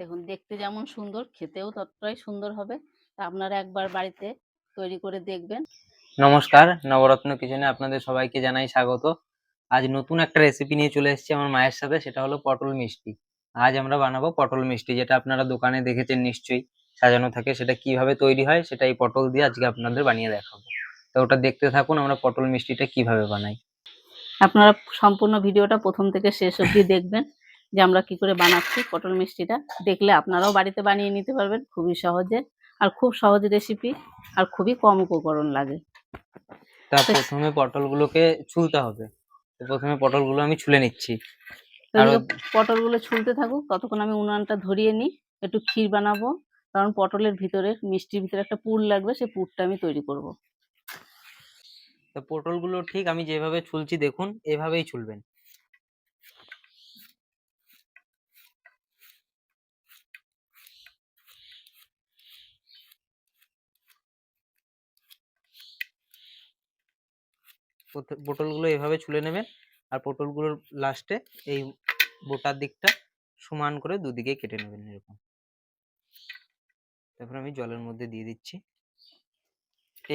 দেখুন দেখতে যেমন সুন্দর খেতেও ততটাই সুন্দর হবে। তা আপনারা একবার বাড়িতে তৈরি করে দেখবেন। নমস্কার নবরত্ন কিচেনে আপনাদের সবাইকে জানাই স্বাগত। আজ নতুন একটা রেসিপি নিয়ে চলে এসেছি আমার মায়ের সাথে সেটা হলো পটল মিষ্টি। আজ আমরা বানাবো পটল মিষ্টি যেটা আপনারা দোকানে দেখেছেন নিশ্চয়ই। সাজানো থাকে সেটা কীভাবে তৈরি হয় সেটা এই পটল দিয়ে আজকে আপনাদের বানিয়ে দেখাবো। তো ওটা দেখতে থাকুন আমরা পটল মিষ্টিটা কীভাবে বানাই। আপনারা সম্পূর্ণ ভিডিওটা প্রথম থেকে শেষ অবধি দেখবেন। যে আমরা কি করে বানাচ্ছি পটল মিষ্টিটা দেখলে আপনারাও বাড়িতে বানিয়ে নিতে পারবেন খুবই সহজে আর খুব সহজ রেসিপি আর খুবই কম উপকরণ লাগে। তা প্রথমে পটলগুলোকে ছুলতে হবে। তো প্রথমে পটলগুলো আমি ছুলে নিচ্ছি। পটলগুলো ছুলতে থাকুক ততক্ষণ আমি উনানটা ধরিয়ে নিই একটু ক্ষীর বানাবো কারণ পটলের ভিতরে মিষ্টির ভিতরে একটা পুর লাগবে সেই পুরটা আমি তৈরি করব। তো পটলগুলো ঠিক আমি যেভাবে ছুলছি দেখুন এভাবেই ছুলবেন। পটলগুলো এভাবে ছুলে নেবেন আর পটলগুলোর লাস্টে এই বোটার দিকটা সমান করে দুদিকে কেটে নেবেন এরকম। তারপর আমি জলের মধ্যে দিয়ে দিচ্ছি।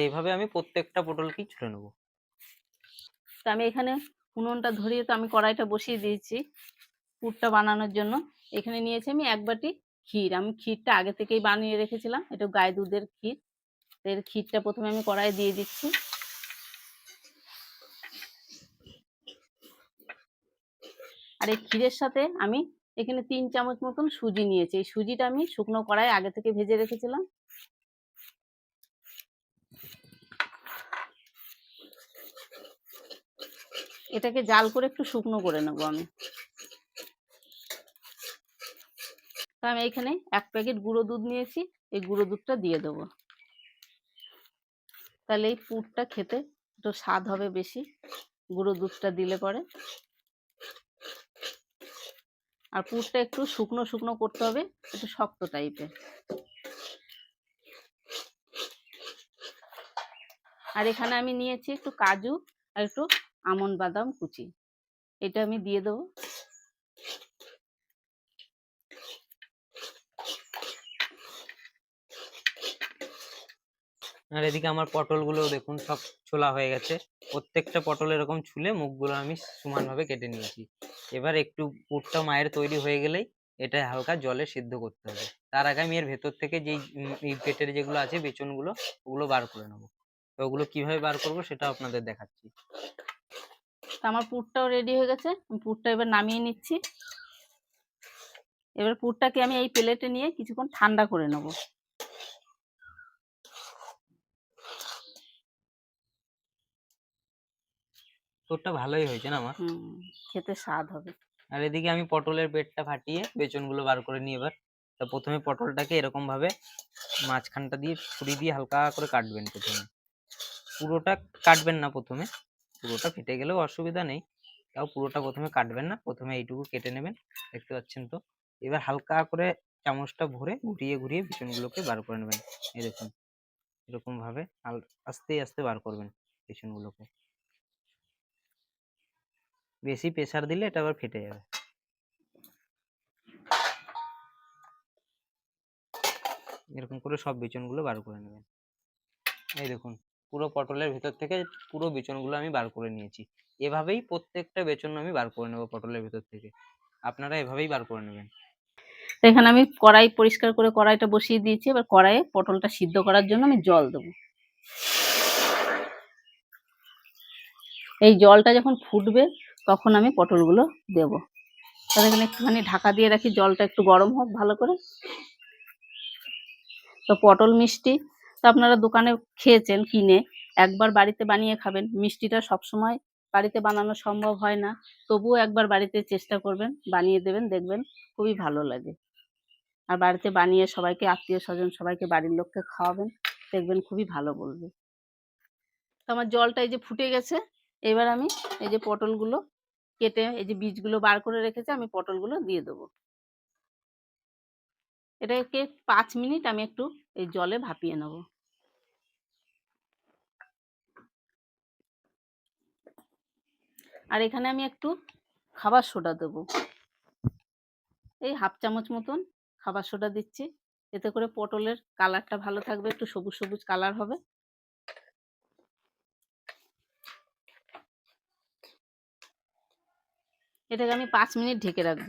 এইভাবে আমি প্রত্যেকটা পটলকেই ছুলে নেব। তো আমি এখানে উনুনটা ধরিয়ে তো আমি কড়াইটা বসিয়ে দিয়েছি পুরটা বানানোর জন্য। এখানে নিয়েছি আমি এক বাটি ক্ষীর। আমি ক্ষীরটা আগে থেকেই বানিয়ে রেখেছিলাম। এটা গায়ে দুধের ক্ষীর। এর ক্ষীরটা প্রথমে আমি কড়াই দিয়ে দিচ্ছি। আর এই ক্ষীরের সাথে আমি এখানে তিন চামচ মতন সুজি নিয়েছি। এই সুজিটা আমি শুকনো কড়াই আগে থেকে ভেজে রেখেছিলাম। এটাকে জাল করে একটু শুকনো করে নেব আমি। আমি এখানে এক প্যাকেট গুঁড়ো দুধ নিয়েছি। এই গুঁড়ো দুধটা দিয়ে দেবো। তাহলে এই পুরটা খেতে একটু স্বাদ হবে বেশি। গুঁড়ো দুধটা দিলে পরে। আর পুরটা একটু শুকনো শুকনো করতে হবে, একটু শক্ত টাইপের আর এখানে আমি নিয়েছি একটু কাজু আর একটু আমন্ড বাদাম কুচি। এটা আমি দিয়ে দেবো। আর এদিকে আমার পটলগুলো দেখুন সব ছোলা হয়ে গেছে। প্রত্যেকটা পটল এরকম ছুলে মুখগুলো আমি সমানভাবে কেটে নিয়েছি। এবার একটু পুরটা মায়ের তৈরি হয়ে গেলেই এটা হালকা জলে সিদ্ধ করতে হবে। তার আগে আমি এর ভেতর থেকে যেই পেটের যেগুলো আছে বেচনগুলো, ওগুলো বার করে নেব। তো ওগুলো কীভাবে বার করব সেটা আপনাদের দেখাচ্ছি। আমার পুরটাও রেডি হয়ে গেছে। পুরটা এবার নামিয়ে নিচ্ছি। এবার পুরটাকে আমি এই প্লেটে নিয়ে কিছুক্ষণ ঠান্ডা করে নেব। তোরটা ভালোই হয়েছে না আমার খেতে স্বাদ হবে। আর এদিকে আমি পটলের পেটটা ফাটিয়ে বেচনগুলো বার করে নিই এবার তা প্রথমে পটলটাকে এরকম ভাবে মাঝখানটা দিয়ে ছুরি দিয়ে হালকা করে কাটবেন প্রথমে। পুরোটা কাটবেন না প্রথমে পুরোটা ফেটে গেলেও অসুবিধা নেই তাও পুরোটা প্রথমে কাটবেন না প্রথমে এইটুকু কেটে নেবেন দেখতে পাচ্ছেন তো? এবার হালকা করে চামচটা ভরে ঘুরিয়ে ঘুরিয়ে বিচনগুলোকে বার করে নেবেন এই দেখুন। এরকম ভাবে আস্তে আস্তে বার করবেন বিচনগুলোকে। বেশি প্রেসার দিলে এটা আবার ফেটে যাবে। এরকম করে সব বিচনগুলো বার করে নেবেন। এই দেখুন, পুরো পটলের ভিতর থেকে পুরো বিচনগুলো আমি বার করে নিয়েছি। এভাবেই প্রত্যেকটা বেচন আমি বার করে নেব পটলের ভিতর থেকে। আপনারা এভাবেই বার করে নেবেন। এখানে আমি কড়াই পরিষ্কার করে কড়াইটা বসিয়ে দিয়েছি। এবার কড়াইয়ে পটলটা সিদ্ধ করার জন্য আমি জল দেবো। এই জলটা যখন ফুটবে তখন আমি পটলগুলো দেব। এখানে একটুখানি ঢাকা দিয়ে রাখি, জলটা একটু গরম হোক ভালো করে। তো পটল মিষ্টি তো আপনারা দোকানে খেয়েছেন, কিনে একবার বাড়িতে বানিয়ে খাবেন। মিষ্টিটা সবসময় বাড়িতে বানানো সম্ভব হয় না। তবুও একবার বাড়িতে চেষ্টা করবেন, বানিয়ে দেবেন, দেখবেন খুবই ভালো লাগে। আর বাড়িতে বানিয়ে সবাইকে, আত্মীয় স্বজন সবাইকে, বাড়ির লোককে খাওয়াবেন, দেখবেন খুবই ভালো বলবে। তো আমার জলটা এই যে ফুটে গেছে, এবার আমি এই যে পটলগুলো কেটে এই যে বীজগুলো বার করে রেখেছি, আমি পটলগুলো দিয়ে দেবো। এটাকে পাঁচ মিনিট আমি একটু এই জলে ভাপিয়ে নেব। আর এখানে আমি একটু খাবার সোডা দেবো। এই হাফ চামচ মতন খাবার সোডা দিচ্ছি। এতে করে পটলের কালারটা ভালো থাকবে, একটু সবুজ সবুজ কালার হবে। এটাকে আমি পাঁচ মিনিট ঢেকে রাখব।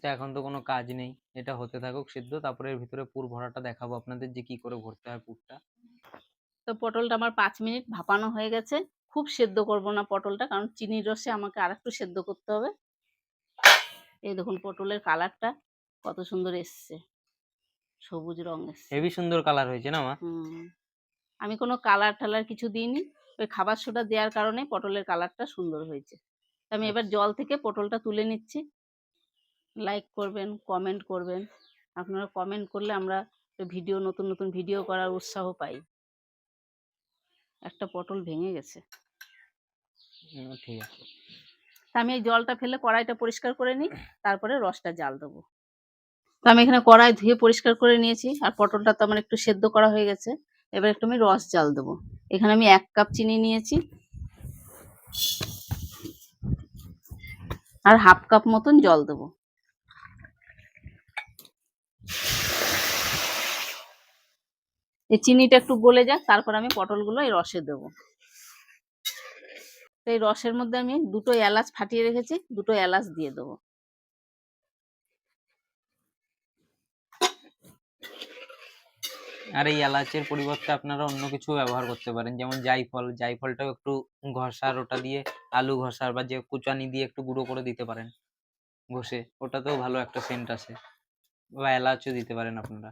তো এখন তো কোনো কাজ নেই। এটা হতে থাকুক সিদ্ধ তারপরে এর ভিতরে পুর ভরাটা দেখাবো আপনাদের যে কি করে ভরতে হয় পুরটা। তো পটলটা আমার পাঁচ মিনিট ভাপানো হয়ে গেছে। খুব সেদ্ধ করব না পটলটা কারণ চিনির রসে আমাকে আরেকটু সেদ্ধ করতে হবে। এই দেখুন পটলের কালারটা কত সুন্দর এসছে। সবুজ রং এসছে। হেভি সুন্দর কালার হয়েছে না মা? আমি কোনো কালার টালার কিছু দিইনি। ওই খাবার সোডা দেওয়ার কারণে পটলের কালারটা সুন্দর হয়েছে। আমি এবার জল থেকে পটলটা তুলে নিচ্ছি। লাইক করবেন কমেন্ট করবেন। আপনারা কমেন্ট করলে আমরা ভিডিও নতুন নতুন ভিডিও করার উৎসাহ পাই। একটা পটল ভেঙে গেছে। ঠিক আছে। তা আমি এই জলটা ফেলে কড়াইটা পরিষ্কার করে নিই তারপরে রসটা জাল দেবো। তো আমি এখানে কড়াই ধুয়ে পরিষ্কার করে নিয়েছি। আর পটলটা তো আমার একটু সেদ্ধ করা হয়ে গেছে। এবার একটু আমি রস জাল দেবো। এখানে আমি এক কাপ চিনি নিয়েছি। আর হাফ কাপ মতন জল দেবো। এই চিনিটা একটু গলে যাক, তারপর আমি পটলগুলো এই রসে দেবো। এই রসের মধ্যে আমি দুটো এলাচ ফাটিয়ে রেখেছি, দুটো এলাচ দিয়ে দেবো। আর এই এলাচের পরিবর্তে আপনারা অন্য কিছু ব্যবহার করতে পারেন। যেমন জাইফল, জাইফলটাও একটু ঘষার ওটা দিয়ে আলু ঘষার বা যে কুচানি দিয়ে একটু গুঁড়ো করে দিতে পারেন ঘষে। ওটাতেও ভালো একটা সেন্ট আসে। বা এলাচও দিতে পারেন আপনারা।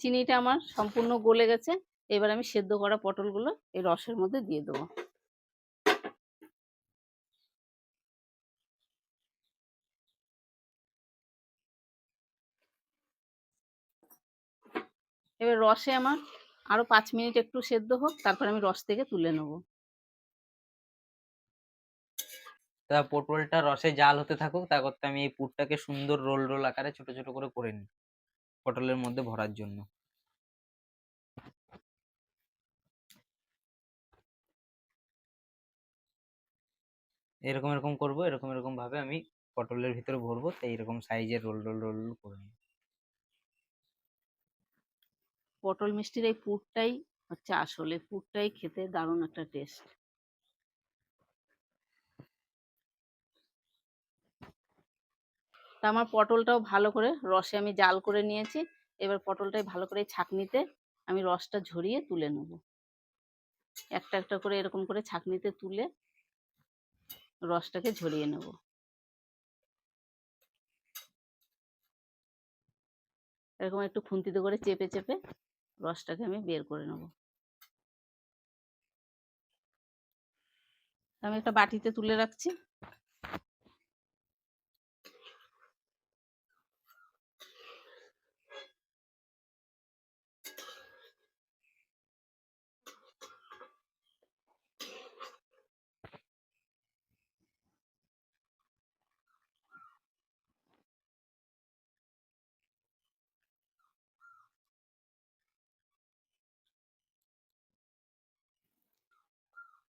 চিনিটা আমার সম্পূর্ণ গলে গেছে। এবার আমি সেদ্ধ করা পটলগুলো এই রসের মধ্যে দিয়ে দেবো। এবার রসে আমার আরও পাঁচ মিনিট একটু সেদ্ধ হোক, তারপর আমি রস থেকে তুলে নেব। তা পটলটা রসে জাল হতে থাকুক, তা করতে আমি এই পুরটাকে সুন্দর রোল রোল আকারে ছোট ছোট করে করে নিই পটলের মধ্যে ভরার জন্য। এরকম এরকম করব, এরকম এরকম ভাবে আমি পটলের ভিতরে ভরবো তাই এরকম সাইজের রোল রোল রোল করে নেব পটল মিষ্টির এই পুরটাই হচ্ছে আসলে, পুরটাই খেতে দারুণ একটা টেস্ট তা আমার পটলটাও ভালো করে রসে আমি জাল করে নিয়েছি, এবার পটলটাই ভালো করে ছাঁকনিতে আমি রসটা ঝরিয়ে তুলে নেব। একটা একটা করে এরকম করে ছাঁকনিতে তুলে রসটাকে ঝরিয়ে নেব। এরকম একটু খুন্তিতে করে চেপে চেপে রসটাকে আমি বের করে নেব। আমি একটা বাটিতে তুলে রাখছি।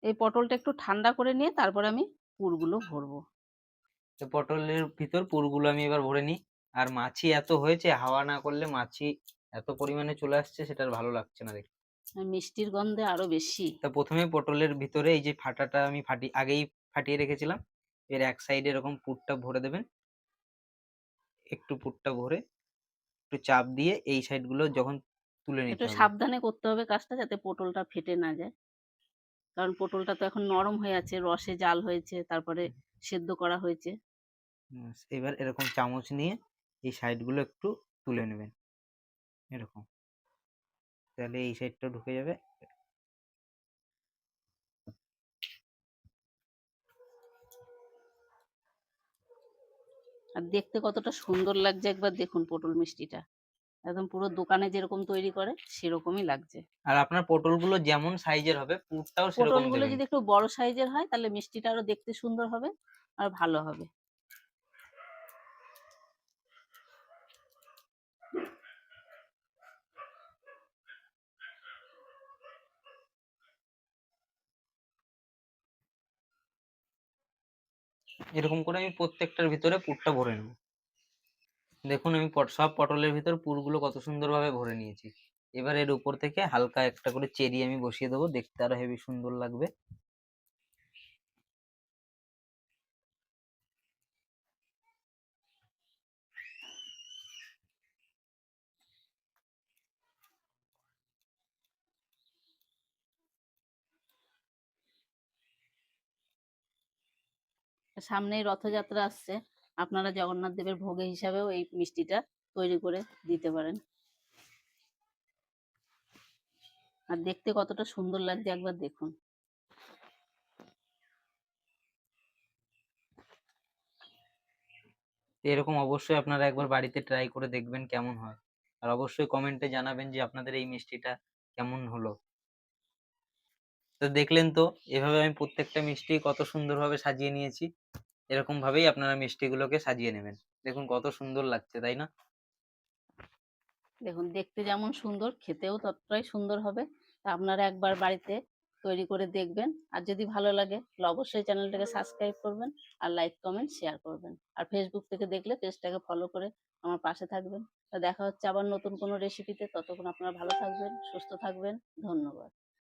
এই পটলটা একটু ঠান্ডা করে নিয়ে তারপর আমি পুরগুলো ভরবো। তো পটলের ভিতর পুরগুলো আমি এবার ভরে নিই। আর মাছি এত হয়েছে হাওয়া না করলে মাছি এত পরিমাণে চলে আসছে সেটা আর ভালো লাগছে না দেখতে। মিষ্টির গন্ধে আরও বেশি। তা প্রথমে পটলের ভিতরে এই যে ফাটাটা আমি ফাটি আগেই ফাটিয়ে রেখেছিলাম। এর এক সাইডে এরকম পুরটা ভরে দেবেন। একটু পুরটা ভরে একটু চাপ দিয়ে এই সাইডগুলো যখন তুলে নিতে একটু সাবধানে করতে হবে কাজটা যাতে পটলটা ফেটে না যায়। কারণ পটলটা তো এখন নরম হয়ে আছে রসে জাল হয়েছে তারপরে সেদ্ধ করা হয়েছে। এবার এরকম চামচ নিয়ে এই সাইডগুলো একটু তুলে নেবেন। এরকম। তাহলে এই সাইডটা ঢুকে যাবে। আর দেখতে কতটা সুন্দর লাগছে একবার দেখুন পটল মিষ্টিটা। একদম পুরো দোকানে যেরকম তৈরি করে সেরকমই লাগছে। আর আপনার পটলগুলো যেমন সাইজের হবে পুরটাও সেরকম পটলগুলো যদি একটু বড় সাইজের হয় তাহলে মিষ্টিটা আরও দেখতে সুন্দর হবে আর ভালো হবে। এরকম করে আমি প্রত্যেকটার ভিতরে পুরটা ভরে নেব। দেখুন, আমি সব পটলের ভিতর পুরগুলো কত সুন্দরভাবে ভরে নিয়েছি। এবার এর উপর থেকে হালকা একটা করে চেরি আমি বসিয়ে দেবো, দেখতে আরও হেবি সুন্দর লাগবে। সামনেই রথযাত্রা আসছে। আপনারা জগন্নাথ দেবের ভোগে হিসাবেও এই মিষ্টিটা তৈরি করে দিতে পারেন। আর দেখতে কতটা সুন্দর লাগছে একবার দেখুন। এরকম অবশ্যই আপনারা একবার বাড়িতে ট্রাই করে দেখবেন কেমন হয়। আর অবশ্যই কমেন্টে জানাবেন যে আপনাদের এই মিষ্টিটা কেমন হলো। তো দেখলেন তো, এভাবে আমি প্রত্যেকটা মিষ্টি কত সুন্দরভাবে সাজিয়ে নিয়েছি। এরকম ভাবেই আপনারা মিষ্টিগুলোকে সাজিয়ে নেবেন। দেখুন কত সুন্দর লাগছে, তাই না? দেখুন, দেখতে যেমন সুন্দর, খেতেও ততটাই সুন্দর হবে। আপনারা একবার বাড়িতে তৈরি করে দেখবেন। আর যদি ভালো লাগে, তাহলে অবশ্যই চ্যানেলটাকে সাবস্ক্রাইব করবেন আর লাইক, কমেন্ট, শেয়ার করবেন। আর ফেসবুক থেকে দেখলে পেজটাকে ফলো করে আমার পাশে থাকবেন। দেখা হচ্ছে আবার নতুন কোনো রেসিপিতে ততক্ষণ আপনারা ভালো থাকবেন, সুস্থ থাকবেন। ধন্যবাদ।